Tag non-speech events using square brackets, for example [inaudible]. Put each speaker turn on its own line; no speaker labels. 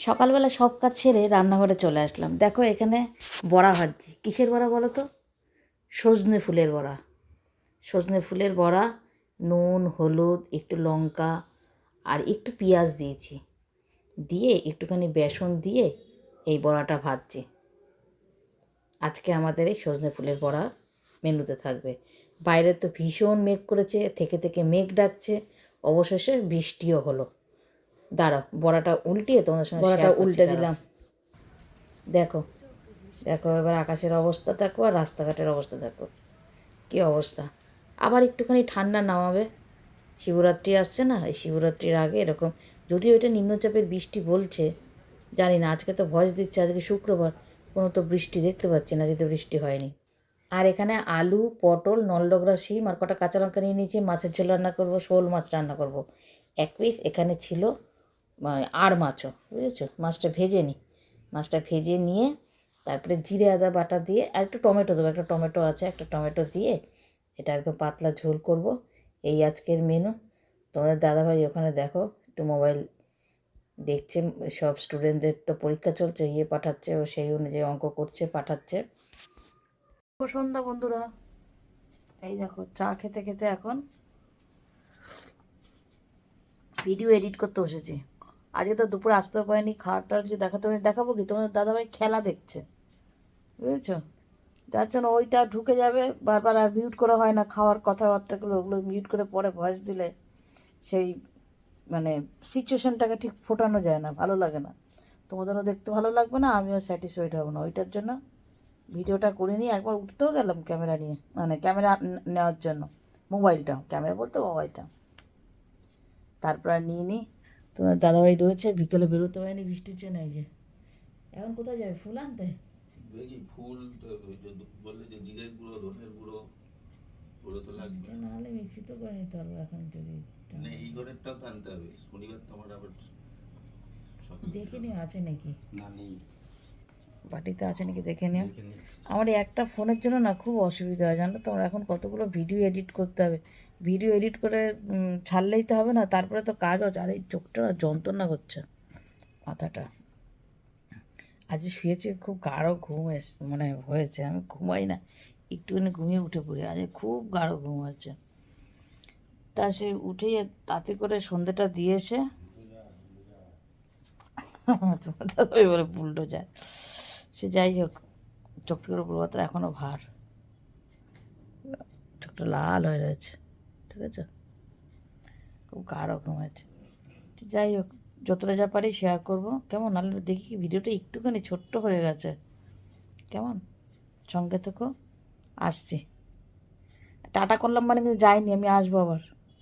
সকালবেলা সব কাজ সেরে রান্নাঘরে চলে আসলাম। দেখো এখানে বড়া ভাজছি। কিসের বড়া বলো তো? সজনে ফুলের বড়া। সজনে ফুলের বড়া, নুন, হলুদ, একটু লঙ্কা আর একটু পেঁয়াজ দিয়েছি। দিয়ে একটুখানি বেসন দিয়ে এই বড়াটা ভাজছি। আজকে আমাদের এই সজনে ফুলের বড়া মেনুতে থাকবে। বাইরে তো ভীষণ মেঘ করেছে, থেকে থেকে মেঘ ডাকছে, অবশেষে বৃষ্টিও হলো। দাঁড়াও বড়াটা উল্টিয়ে তোমাদের সঙ্গে বড়াটা উল্টে দিলাম। দেখো দেখো এবার আকাশের অবস্থা দেখো আর রাস্তাঘাটের অবস্থা দেখো। কী অবস্থা? আবার একটুখানি ঠান্ডা নামাবে। শিবরাত্রি আসছে না? এই শিবরাত্রির আগে এরকম। যদিও ওইটা নিম্নচাপের বৃষ্টি বলছে জানি না আজকে তো ভয়েস দিচ্ছে আজকে শুক্রবার। কোনো তো বৃষ্টি দেখতে পাচ্ছি না যেহেতু বৃষ্টি হয়নি। আর এখানে আলু পটল নলডোগরা শিম আর কটা কাঁচা লঙ্কা নিয়ে নিয়েছি মাছের ঝোল রান্না করব শোল মাছ রান্না করব। এক পিস এখানে ছিল আর মাছও, বুঝেছ? মাছটা ভেজে নিই। মাছটা ভেজে নিয়ে তারপরে জিরে, আদা, বাটা দিয়ে আর একটু টমেটো দেবো। একটা টমেটো আছে, একটা টমেটো দিয়ে এটা একদম পাতলা ঝোল করব। এই আজকের মেনু তোমাদের দাদাভাই ওখানে দেখো, একটু মোবাইল দেখছে। সব স্টুডেন্টদের তো পরীক্ষা চলছে ইয়ে পাঠাচ্ছে, ও সেই অনুযায়ী অঙ্ক করছে, পাঠাচ্ছে। সন্ধ্যা বন্ধুরা। এই দেখো, চা খেতে খেতে এখন ভিডিও এডিট করতে বসেছি। আজকে তো দুপুরে আসতেও পারিনি খাওয়ার টাওয়ার কিছু দেখাতে পারিনি। দেখাবো কি? তোমাদের দাদাভাই খেলা দেখছে। বুঝেছ? যার জন্য ওইটা ঢুকে যাবে, বারবার আর মিউট করা হয় না, খাওয়ার কথাবার্তাগুলো, ওগুলো মিউট করে পরে ভয়েস দিলে সেই মানে সিচুয়েশনটাকে ঠিক ফোটানো যায় না, ভালো লাগে না। তোমাদেরও দেখতে ভালো লাগবে না, আমিও স্যাটিসফাইড হব না। ওইটার জন্য ভিডিওটা করে নিয়ে একবার উঠতেও গেলাম ক্যামেরা নিয়ে মানে ক্যামেরা নেওয়ার জন্য। মোবাইলটা ক্যামেরা বলতে মোবাইলটা। তারপর নিয়ে নিই তোমার দাদাভাই রয়েছে বিকেলে বেরোতে পারেনি বৃষ্টির জন্য এই যে। এখন কোথায় যাবে? ফুল আনতে?
দেখি ফুল বললে যে জিরের গুঁড়ো ধনের গুঁড়ো গুঁড়ো তো লাগবে।
না হলে মিক্সি তো করে নিতে পারব এখন যদি
মানে এই ঘরেরটাও তো আনতে হবে শনিবার তো আমার আবার সকালে
দেখে আছে নাকি?
না নেই।
বাটিতে আছে নাকি দেখে নিও। আমার এই একটা ফোনের জন্য না খুব অসুবিধা হয় জানো তো? আমার এখন কতগুলো ভিডিও এডিট করতে হবে। ভিডিও এডিট করে ছাড়লেই তো হবে না তারপরে তো কাজ হচ্ছে। আর এই চোখটা না যন্ত্রণা করছে মাথাটা। আজ শুয়েছি খুব গাঢ় ঘুম এস মানে হয়েছে আমি ঘুমাই না। একটুখানি ঘুমিয়ে উঠে পড়ি আজ খুব গাঢ় ঘুম হয়েছে। তা সে উঠে তাতে করে সন্ধ্যেটা দিয়ে এসে [laughs] তোমার দাদাই বলে বুলডোজার। সে যাই হোক, চোখটার উপর পাতা এখনও ভার। চোখটা লাল হয়ে রয়েছে, ঠিক আছে? খুব গাঢ় তো যাই হোক, যতটা যা পারি শেয়ার করব। কেমন? নাহলে দেখি কি ভিডিওটা একটুখানি ছোট্ট হয়ে গেছে। কেমন? সঙ্গে থেকো, আসছি। টাটা করলাম মানে কিন্তু যাইনি, আমি আসব আবার।